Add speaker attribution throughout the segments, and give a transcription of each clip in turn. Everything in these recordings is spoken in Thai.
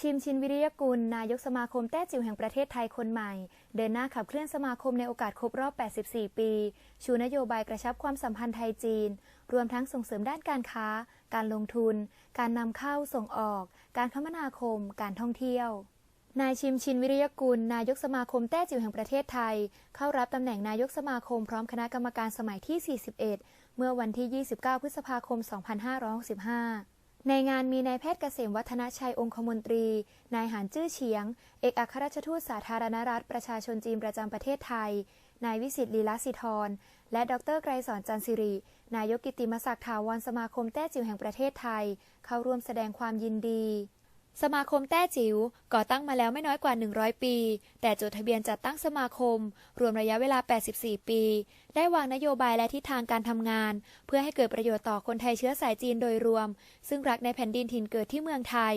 Speaker 1: ชิมชินวิริยกุล นายกสมาคมแต้จิ๋วแห่งประเทศไทยคนใหม่ เดินหน้าขับเคลื่อนสมาคมในโอกาสครบรอบ 84 ปี ชูนโยบายกระชับความสัมพันธ์ไทยจีน รวมทั้งส่งเสริมด้านการค้า การลงทุน การนำเข้าส่งออก การคมนาคม การท่องเที่ยวนายชิมชินวิริยกุล นายกสมาคมแต้จิ๋วแห่งประเทศไทย เข้ารับตำแหน่งนายกสมาคมพร้อมคณะกรรมการสมัยที่ 41 เมื่อวันที่ 29 พฤษภาคม 2565 ในงานมีนายแพทย์เกษมวัฒนชัยองคมนตรี นายหานจื้อเฉียง เอกอัครราชทูตสาธารณรัฐประชาชนจีนประจำประเทศไทย นายวิสิตลีลาสิธร และดรไกรสอนจันสิริ นายกกิตติมศักดิ์ถาวรสมาคมแต้จิ๋วแห่งประเทศไทย เข้าร่วมแสดงความยินดี สมาคมแต้จิ๋วก่อตั้งมาแล้วไม่น้อยกว่า 100 ปี แต่จดทะเบียนจัดตั้งสมาคม รวมระยะเวลา 84 ปี ได้วางนโยบายและทิศทางการทำงาน เพื่อให้เกิดประโยชน์ต่อคนไทยเชื้อสายจีนโดยรวม ซึ่งรักในแผ่นดินถิ่นเกิดที่เมืองไทย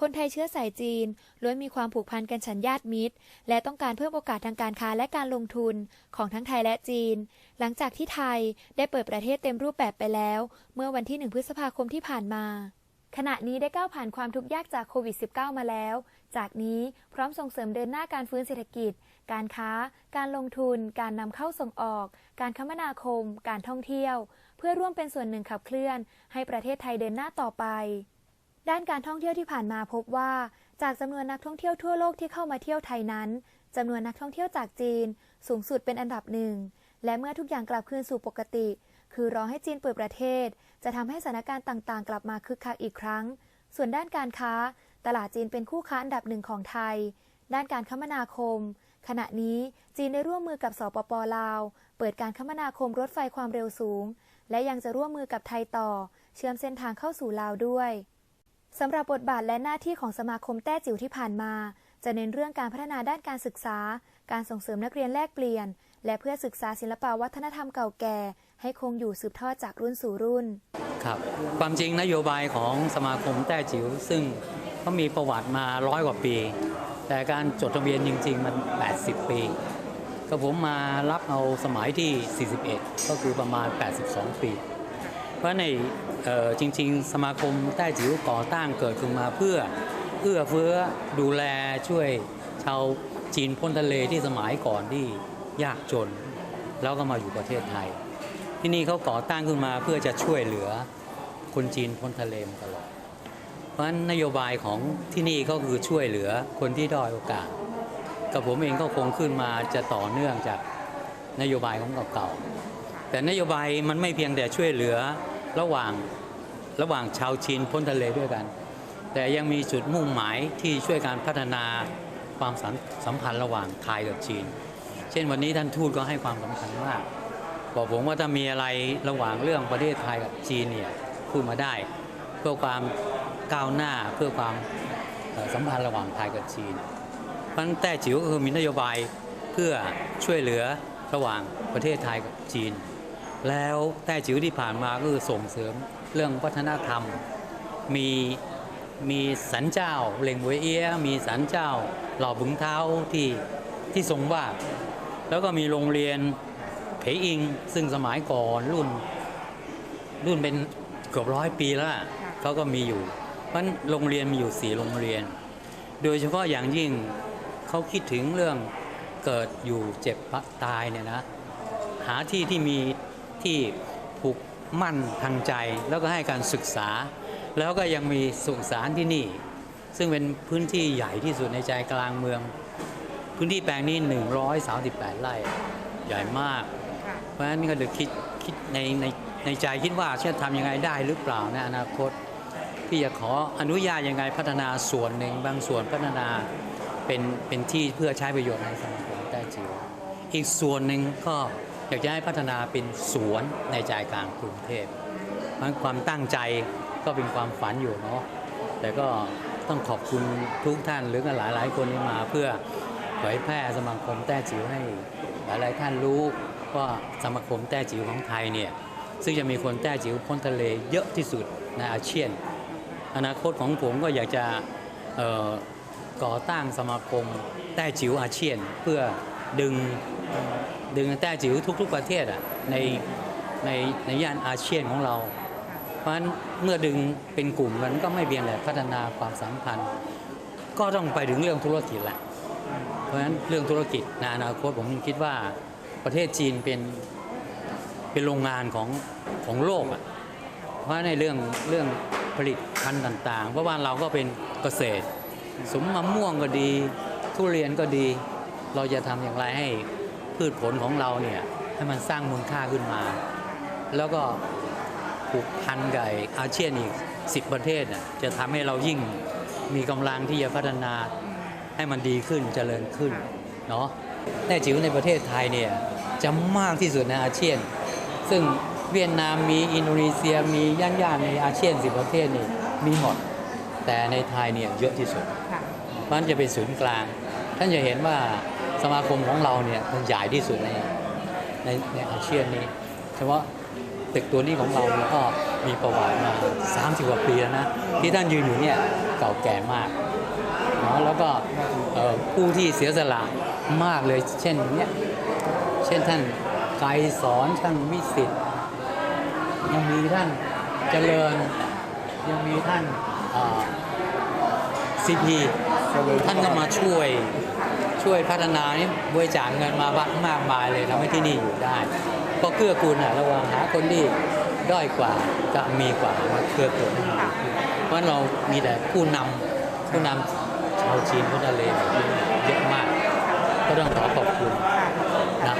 Speaker 1: คนไทยเชื้อสายจีนล้วนมีความผูกพันกันฉันญาติมิตร และต้องการเพิ่มโอกาสทางการค้าและการลงทุนของทั้งไทยและจีน หลังจากที่ไทยได้เปิดประเทศเต็มรูปแบบไปแล้ว เมื่อวันที่ 1 พฤษภาคมที่ผ่านมา ขณะนี้ได้ก้าวผ่านความทุกข์ยากจากโควิด -19 มาแล้ว จากนี้พร้อมส่งเสริมเดินหน้าการฟื้นเศรษฐกิจ การค้า การลงทุน การนำเข้าส่งออก การคมนาคม การท่องเที่ยว เพื่อร่วมเป็นส่วนหนึ่งขับเคลื่อน ให้ประเทศไทยเดินหน้าต่อไป ด้านการท่องเที่ยวที่ผ่านมาพบว่า จากจำนวนนักท่องเที่ยวทั่วโลกที่เข้ามาเที่ยวไทยนั้นจำนวนนักท่องเที่ยวจากจีน สูงสุดเป็นอันดับหนึ่ง และเมื่อทุกอย่างกลับคืนสู่ปกติ คือรอให้จีนเปิดประเทศ จะทำให้สถานการณ์ต่างๆ กลับมาคึกคักอีกครั้ง ส่วนด้านการค้า ตลาดจีนเป็นคู่ค้าอันดับหนึ่งของไทย ด้านการคมนาคม ขณะนี้จีนได้ร่วมมือกับสปปลาว เปิดการคมนาคมรถไฟความเร็วสูง และยังจะร่วมมือกับไทยต่อ เชื่อมเส้นทางเข้าสู่ลาวด้วยสำหรับบทบาทและหน้าที่ของสมาคมแต้จิ๋วที่ผ่านมา จะเน้นเรื่องการพัฒนาด้านการศึกษา การส่งเสริมนักเรียนแลกเปลี่ยน และเพื่อศึกษาศิลปวัฒนธรรมเก่าแก่ ให้คงอยู่สืบทอดจากรุ่นสู่รุ่น
Speaker 2: ครับ ความจริงนโยบายของสมาคมแต้จิ๋วซึ่งเขามีประวัติมาร้อยกว่าปี แต่การจดทะเบียนจริง ๆ มัน 80 ปีก็ผมมารับเอาสมัยที่ 41 ก็คือประมาณ 82 ปี เพราะในจริง ๆ สมาคมแต้จิ๋วก่อตั้งเกิดขึ้นมาเพื่อเอื้อเฟื้อดูแลช่วยชาวจีนพ้นทะเลที่สมัยก่อนที่ยากจน แล้วก็มาอยู่ประเทศไทย ที่นี่เขาก่อตั้งขึ้นมาเพื่อจะช่วยเหลือคนจีนพ้นทะเลมาตลอด เพราะฉะนั้นนโยบายของที่นี่ก็คือช่วยเหลือคนที่ด้อยโอกาส กับผมเองก็คงขึ้นมาจะต่อเนื่องจากนโยบายของเก่าๆแต่นโยบายมันไม่เพียงแต่ช่วยเหลือระหว่างระหว่างชาวจีนพ้นทะเลด้วยกัน แต่ยังมีจุดมุ่งหมายที่ช่วยการพัฒนาความสัมสัมพันธ์ระหว่างไทยกับจีน เช่นวันนี้ท่านทูตก็ให้ความสำคัญมาก บอกผมว่าถ้ามีอะไรระหว่างเรื่องประเทศไทยกับจีนเนี่ยพูดมาได้ เพื่อความก้าวหน้าเพื่อความสัมพันธ์ระหว่างไทยกับจีนเพราะนั้นแต้จิ๋วก็คือมีนโยบายเพื่อช่วยเหลือระหว่างประเทศไทยกับจีน แล้วแต้จิ๋วที่ผ่านมาก็คือส่งเสริมเรื่องวัฒนธรรม มีมีสันเจ้าเหล่งหวยเอี้ยมีสันเจ้าเหล่าบึงเท้าที่ที่ทรงว่า แล้วก็มีโรงเรียน เพอิง ซึ่งสมัยก่อนรุ่น รุ่นเป็นเกือบร้อยปีแล้วอะเขาก็มีอยู่ เพราะฉะนั้นโรงเรียนมีอยู่สี่โรงเรียน โดยเฉพาะอย่างยิ่งเขาคิดถึงเรื่องเกิดอยู่เจ็บปะตายเนี่ยนะ หาที่ที่มีที่ผูกมั่นทางใจแล้วก็ให้การศึกษา แล้วก็ยังมีสุสานที่นี่ ซึ่งเป็นพื้นที่ใหญ่ที่สุดในใจกลางเมือง พื้นที่แปลงนี้ 138 ไร่ ใหญ่มาก เพราะฉะนั้นก็เลยคิดคิดในในในใจคิดว่าจะทำยังไงได้หรือเปล่าในอนาคตพี่จะขออนุญาตยังไงพัฒนาส่วนหนึ่งบางส่วนพัฒนาเป็นเป็นที่เพื่อใช้ประโยชน์ในสมาคมแต้จิ๋อีกส่วนหนึ่งก็อยากจะให้พัฒนาเป็นสวนในใจกลางกรุงเทพเพราะฉะนั้นความตั้งใจก็เป็นความฝันอยู่เนาะแต่ก็ต้องขอบคุณทุกท่านหรือกันหลายหลายคนที่มาเพื่อเผยแพร่สมาคมแต้จิ๋วให้หลายหลายท่านรู้ ว่าสมาคมแต้จิ๋วของไทยเนี่ยซึ่งจะมีคนแต้จิ๋วพ้นทะเลเยอะที่สุดในอาเซียน อนาคตของผมก็อยากจะก่อตั้งสมาคมแต้จิ๋วอาเซียน เพื่อดึงดึงแต้จิ๋วทุก ๆประเทศอะในในในย่านอาเซียนของเรา เพราะฉะนั้นเมื่อดึงเป็นกลุ่มกันก็ไม่เพียงแต่พัฒนาความสัมพันธ์ ก็ต้องไปถึงเรื่องธุรกิจแหละเพราะฉะนั้นเรื่องธุรกิจในอนาคตผมคิดว่า ประเทศจีนเป็นเป็นโรงงานของของโลกอะเพราะในเรื่องเรื่องผลิตภัณฑ์ต่าง ๆ เพราะว่าเราก็เป็นเกษตร สมมะม่วงก็ดี ทุเรียนก็ดี เราจะทำอย่างไรให้พืชผลของเราเนี่ยให้มันสร้างมูลค่าขึ้นมา แล้วก็ผูกพันกับไอ้อาเซียนอีก10ประเทศน่ะจะทำให้เรายิ่งมีกำลังที่จะพัฒนาให้มันดีขึ้นเจริญขึ้นเนาะ แน่จิ๋วในประเทศไทยเนี่ยจะมากที่สุดในอาเซียน ซึ่งเวียดนามมีอินโดนีเซียมีย่านๆในอาเซียน10ประเทศนี่มีหมด แต่ในไทยเนี่ยเยอะที่สุด
Speaker 3: ค่ะ
Speaker 2: เพราะฉะนั้นจะเป็นศูนย์กลาง ท่านจะเห็นว่าสมาคมของเราเนี่ยมันใหญ่ที่สุดในในในอาเซียนนี้ เฉพาะตึกตัวนี้ของเราเนี่ยก็มีประวัติมา 30 กว่าปีแล้วนะ ที่ท่านยืนอยู่เนี่ยเก่าแก่มากเนาะแล้วก็เอ่อผู้ที่เสียสละ มากเลย เช่นเนี้ยเช่นท่านไกรสอนท่านวิสิตยังมีท่านเจริญ ยังมีท่านซีพีท่านก็มาช่วยช่วยพัฒนานี่บริจาคเงินมามากมายเลยทำให้ที่นี่อยู่ได้ ก็เกื้อกูลอะระหว่างหาคนที่ด้อยกว่าจะมีกว่ามาเกื้อกูลให้เราเพราะฉะนั้นเรามีแต่ผู้นำผู้นำชาวจีนพุทธเลแบบนี้เยอะมาก ก็ต้องขอขอบคุณนะ